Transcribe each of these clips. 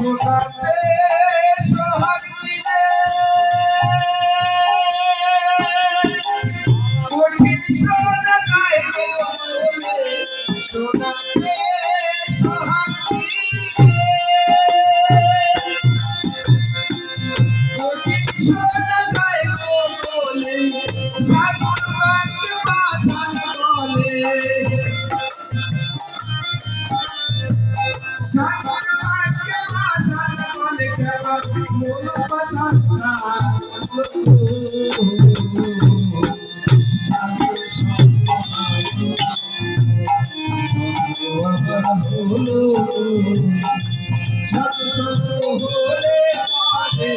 সোনাতে সোহাগ দিলে কঠিন সোনা গায়ে বলে সোনাতে সোহাগ দিলে কঠিন সোনা গায়ে বলে সাগর বাক্য ভাষা বলে। সাধু সঙ্গ হলে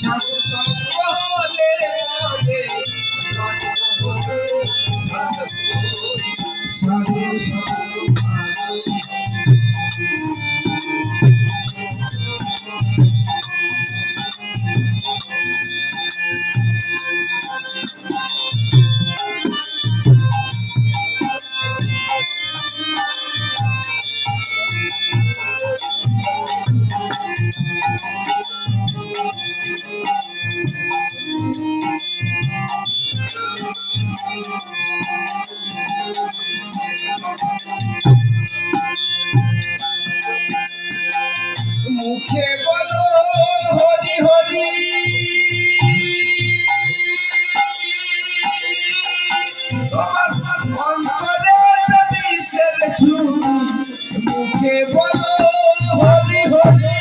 সাধু সঙ্গ হলে মুখে বলো হরি হরি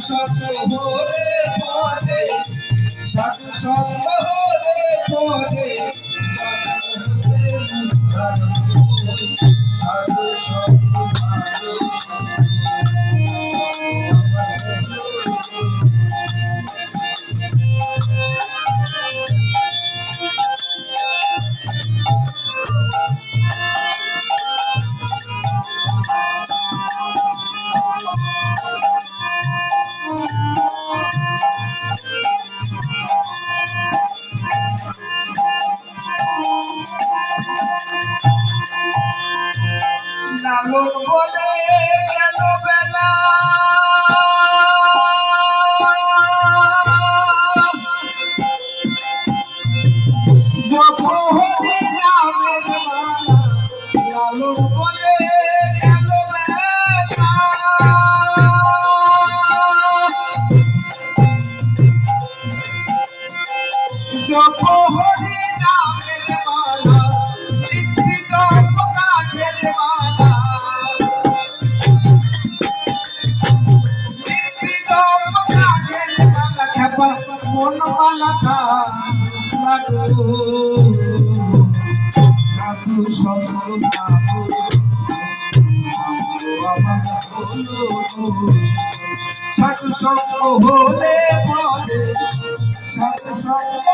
সঙ্গ হলে পরে সাধু সঙ্গ হলে পরে সাধু সঙ্গ লালন বলে গেল বেলা? জপহরি নামের মালা লালন বলে গেল বেলা? জপহরি মালাটা লাগো সাধু সঙ্গ পাবো সাধু সঙ্গ হলে পরে সাধু সঙ্গ